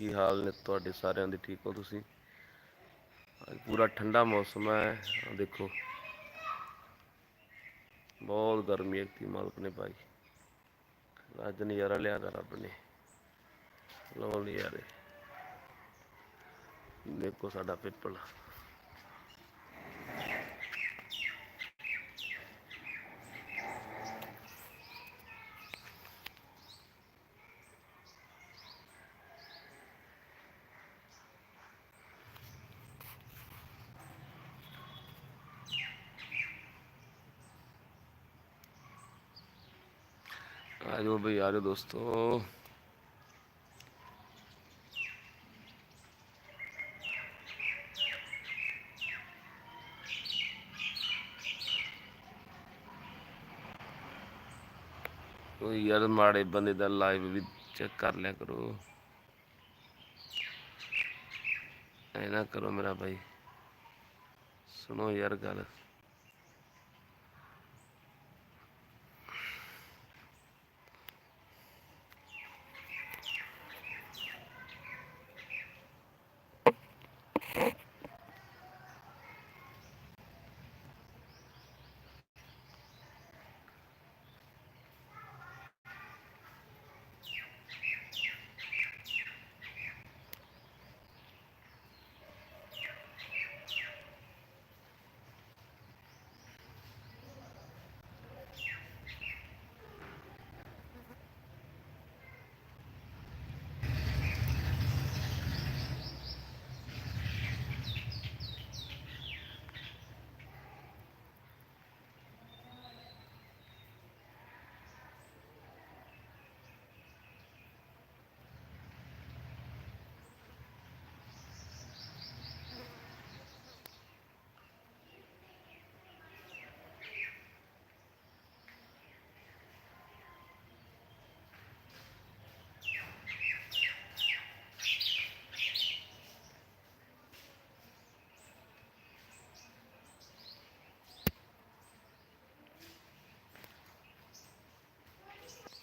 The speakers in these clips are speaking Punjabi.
ਕੀ ਹਾਲ ਨੇ ਤੁਹਾਡੇ ਸਾਰਿਆਂ ਦੇ? ਠੀਕ ਹੋ ਤੁਸੀਂ? ਅੱਜ ਪੂਰਾ ਠੰਡਾ ਮੌਸਮ ਹੈ। ਆਹ ਦੇਖੋ। ਬਹੁਤ ਗਰਮੀ ਹੈ ਕਿ ਮਾਲਕ ਨੇ ਭਾਈ। ਅੱਜ ਨਜ਼ਾਰਾ ਲਿਆ ਦਾ ਰੱਬ ਨੇ। ਲਓ ਨਜ਼ਾਰੇ। ਦੇਖੋ ਸਾਡਾ ਪਿੱਪਲ। ਆ ਬਈ, ਆ ਦੋਸਤੋ। ਉਹ ਯਾਰ, ਮਾੜੇ ਬੰਦੇ ਦਾ ਲਾਈਵ ਵੀ ਚੈੱਕ ਕਰ ਲਿਆ ਕਰੋ। ਐ ਨਾ ਕਰੋ ਮੇਰਾ ਭਾਈ ਸੁਣੋ ਯਾਰ ਗੱਲ।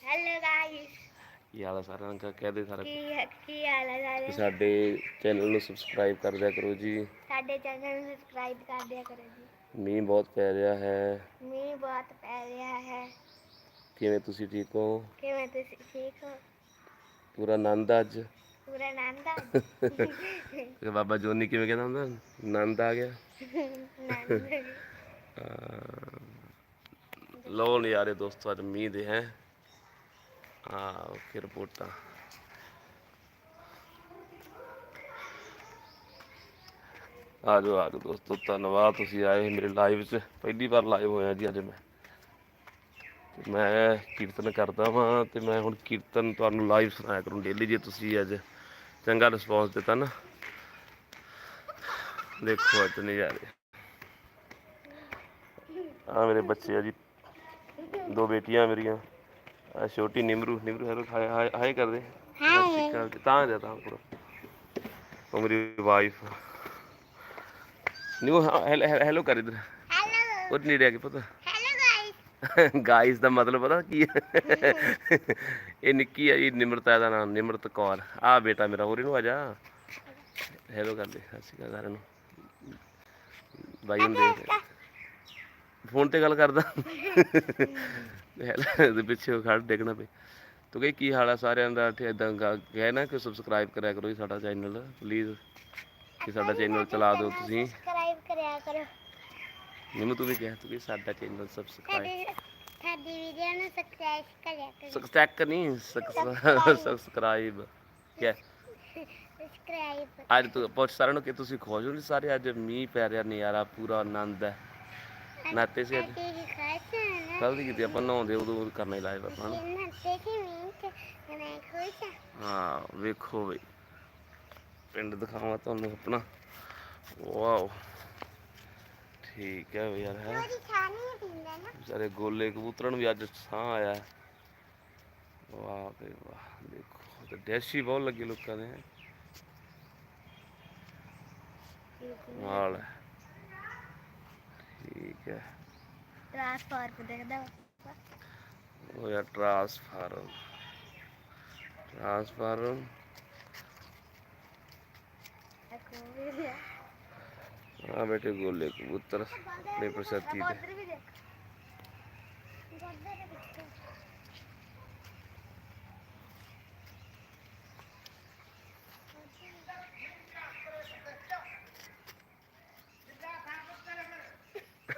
ਹੈਲੋ ਗਾਇਸ ਕੀ ਹਾਲ ਆ ਸਾਰਿਆਂ ਦਾ? ਕਹਿ ਦੇ ਸਾਰਾ। ਕੀ ਕੀ ਹਾਲ ਹੈ ਸਾਰੇ? ਸਾਡੇ ਚੈਨਲ ਨੂੰ ਸਬਸਕ੍ਰਾਈਬ ਕਰ ਦਿਆ ਕਰੋ ਜੀ। ਸਾਡੇ ਚੈਨਲ ਨੂੰ ਸਬਸਕ੍ਰਾਈਬ ਕਰ ਦਿਆ ਕਰੋ ਜੀ। ਮੀਂਹ ਬਹੁਤ ਪੈ ਰਿਹਾ ਹੈ। ਮੀਂਹ ਬਹੁਤ ਪੈ ਰਿਹਾ ਹੈ। ਕਿਵੇਂ ਤੁਸੀਂ ਠੀਕ ਹੋ? ਕਿਵੇਂ ਤੁਸੀਂ ਠੀਕ ਹੋ? ਪੂਰਾ ਆਨੰਦ ਆ ਅੱਜ? ਪੂਰਾ ਆਨੰਦ ਆ। ਤੇ ਬਾਬਾ ਜੋਨੀ ਕਿਵੇਂ ਕਹਿੰਦਾ ਹੁੰਦਾ? ਆਨੰਦ ਆ ਗਿਆ? ਆਨੰਦ ਲਓ ਨਜ਼ਾਰੇ ਦੋਸਤੋ ਅੱਜ ਮੀਂਹ ਦੇ ਹੈ। ਆ ਓਕੇ ਰਿਪੋਰਟਾਂ ਆ ਜਾਓ ਆ ਜਾਓ ਦੋਸਤੋ ਧੰਨਵਾਦ ਤੁਸੀਂ ਆਏ ਮੇਰੇ ਲਾਈਵ 'ਚ ਪਹਿਲੀ ਵਾਰ ਲਾਈਵ ਹੋਇਆ ਜੀ ਅੱਜ ਮੈਂ ਮੈਂ ਕੀਰਤਨ ਕਰਦਾ ਵਾਂ ਤੇ ਮੈਂ ਹੁਣ ਕੀਰਤਨ ਤੁਹਾਨੂੰ ਲਾਈਵ ਸੁਣਾਇਆ ਕਰੂੰ ਡੇਲੀ ਜੇ ਤੁਸੀਂ ਅੱਜ ਚੰਗਾ ਰਿਸਪੌਂਸ ਦਿੱਤਾ ਨਾ ਦੇਖੋ ਅੱਜ ਨਜ਼ਾਰੇ ਆ ਮੇਰੇ ਬੱਚੇ ਆ ਜੀ ਦੋ ਬੇਟੀਆਂ ਮੇਰੀਆਂ ਆ ਛੋਟੀ ਨਿਮਰੂ ਨਿਮਰੂ ਹੈਲੋ ਹਾਏ ਹਾਏ ਹਾਏ ਕਰਦੇ। ਹਾਏ। ਤਾਂ ਜਾ ਤਾਂ ਪੂਰਾ ਉਹ ਮੇਰੀ ਵਾਈਫ ਨਿਊ ਹੈਲੋ ਕਰ ਇਧਰ। ਹੈਲੋ। ਉਹ ਨਹੀਂ ਰਿਹਾ ਕਿ ਪਤਾ। ਹੈਲੋ ਗਾਇਸ ਦਾ ਮਤਲਬ ਪਤਾ ਕੀ ਹੈ? ਇਹ ਨਿੱਕੀ ਹੈ ਜੀ ਨਿਮਰਤਾ ਦਾ ਨਾਮ ਨਿਮਰਤ ਕੌਰ। ਆ ਬੇਟਾ ਮੇਰਾ ਹੋਰ ਇਹਨੂੰ ਆ ਜਾ। ਹੈਲੋ ਕਰ ਦੇ ਸਤਿ ਸ਼੍ਰੀ ਅਕਾਲ ਸਾਰਿਆਂ ਨੂੰ। ਬਾਈ ਨੂੰ ਦੇਖ। ਫੋਨ ਤੇ ਗੱਲ ਕਰਦਾ। ਦੇ ਪਿੱਛੇ ਖੜ ਡੇਗਣਾ ਪਈ ਤੂੰ ਕਹੇ ਕੀ ਹਾਲ ਆ ਸਾਰਿਆਂ ਦਾ? ਤੇ ਇਦਾਂ ਕਹੇ ਨਾ ਕਿ ਸਬਸਕ੍ਰਾਈਬ ਕਰਿਆ ਕਰੋ ਜੀ ਸਾਡਾ ਚੈਨਲ ਪਲੀਜ਼ ਕਿ ਸਾਡਾ ਚੈਨਲ ਚਲਾ ਦਿਓ ਤੁਸੀਂ। ਸਬਸਕ੍ਰਾਈਬ ਕਰਿਆ ਕਰੋ। ਨਿੰਮੂ ਤੂੰ ਵੀ ਕਹਿ ਤੂੰ ਵੀ ਸਾਡਾ ਚੈਨਲ ਸਬਸਕ੍ਰਾਈਬ ਸਾਡੀ ਵੀਡੀਓ ਨੂੰ ਸਬਸਕ੍ਰਾਈਬ ਕਰਿਆ ਕਰੋ। ਸਬਸਕ੍ਰਾਈਬ ਨਹੀਂ ਸਬਸਕ੍ਰਾਈਬ ਕੀ ਸਬਸਕ੍ਰਾਈਬ ਅੱਜ ਤੂੰ ਪੁੱਛ ਸਾਰਿਆਂ ਨੂੰ ਕਿ ਤੁਸੀਂ ਖੁਸ਼ ਹੋ ਨਹੀਂ ਸਾਰੇ? ਅੱਜ ਮੀਂਹ ਪੈ ਰਿਹਾ ਨਜ਼ਾਰਾ ਪੂਰਾ ਆਨੰਦ ਹੈ। ਨਾਤੇ ਸੀ ਅੱਜ। ਨਾ। ਕੱਲ ਦੀ ਕੀਤੀ ਆਪਾਂ ਨਹਾਉਂਦੇ ਉਦੋਂ ਕਰਨਾ ਹੀ ਲਾਈਵ ਆਪਾਂ ਤੇ ਖੁਸ਼ ਹਾਂ ਵੇਖੋ ਬਈ। ਪਿੰਡ ਦਿਖਾਵਾਂ ਤੁਹਾਨੂੰ ਆਪਣਾ। ਵਾਓ। ਠੀਕ ਹੈ ਵੀ ਯਾਰ ਹੈ ਨਾ? ਵਿਚਾਰੇ ਗੋਲੇ ਕਬੂਤਰਾਂ ਨੂੰ ਵੀ ਅੱਜ ਸਾਹ ਆਇਆ। ਵਾਹ ਬਈ ਵਾਹ ਦੇਖੋ। ਤੇ ਡੈਸ਼ੀ ਬਹੁਤ ਲੱਗੇ ਲੋਕਾਂ ਦੇ। ਵਾਲ ਹੈ। ठीक है। ट्रांसफार्म। ट्रांसफार्म। हाँ बेटे गोले कबूतर अपने प्रसाद की थे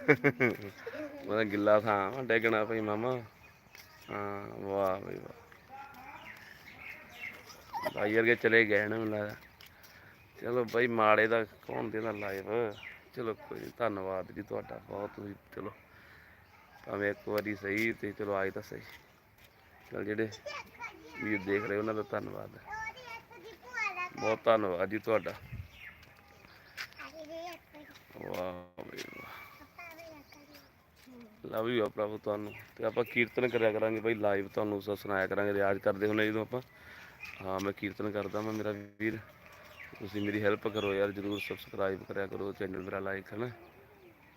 ਪ੍ਰਸ਼ਾਤੀ ਗਿੱਲਾ ਥਾਂ ਡੇਗਣਾ ਪਈ ਮਾਮਾ। ਹਾਂ ਵਾਹ ਬਈ ਵਾਹ। ਭਾਈ ਵਰਗੇ ਚਲੇ ਗਏ ਨਾ ਮੈਨੂੰ ਲੱਗਦਾ। ਚਲੋ ਬਈ ਮਾੜੇ ਦਾ ਕੌਣ ਦੇਦਾ ਲਾਈਵ। ਚਲੋ ਕੋਈ ਨੀ, ਧੰਨਵਾਦ ਜੀ ਤੁਹਾਡਾ ਬਹੁਤ ਤੁਸੀਂ ਚਲੋ। ਭਾਵੇਂ ਇੱਕ ਵਾਰੀ ਸਹੀ ਤੇ ਚਲੋ ਆਏ ਤਾਂ ਸਹੀ। ਚਲ ਜਿਹੜੇ ਵੀ ਦੇਖ ਰਹੇ ਉਹਨਾਂ ਦਾ ਧੰਨਵਾਦ ਬਹੁਤ ਧੰਨਵਾਦ ਜੀ ਤੁਹਾਡਾ। ਵਾਹ ਬਈ ਵਾਹ। ਲਵ ਯੂ ਪ੍ਰਭੂ ਤੁਹਾਨੂੰ। ਤੇ ਆਪਾਂ ਕੀਰਤਨ ਕਰਿਆ ਕਰਾਂਗੇ ਬਈ ਲਾਈਵ ਤੁਹਾਨੂੰ ਸ- ਸੁਣਾਇਆ ਕਰਾਂਗੇ, ਰਿਆਜ਼ ਕਰਦੇ ਹੁੰਦੇ ਜਦੋਂ ਆਪਾਂ। ਹਾਂ, ਮੈਂ ਕੀਰਤਨ ਕਰਦਾ ਮੈਂ ਮੇਰਾ ਵੀਰ। ਤੁਸੀਂ ਮੇਰੀ ਹੈਲਪ ਕਰੋ ਯਾਰ, ਜਰੂਰ ਸਬਸਕ੍ਰਾਈਬ ਕਰਿਆ ਕਰੋ ਚੈਨਲ ਮੇਰਾ ਲਾਈਕ ਹੈ ਨਾ।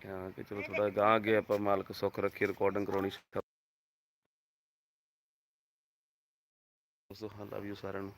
ਹਾਂ, ਕਿ ਚਲੋ ਥੋੜਾ ਗਾਂ ਅੱਗੇ ਆਪਾਂ ਮਾਲਕ ਸੁੱਖ ਰੱਖੇ ਰਿਕਾਰਡਿੰਗ ਕਰਾਉਣੀ ਦੋਸਤੋ ਹਾਂ ਲਵ ਯੂ ਸਾਰਿਆਂ ਨੂੰ।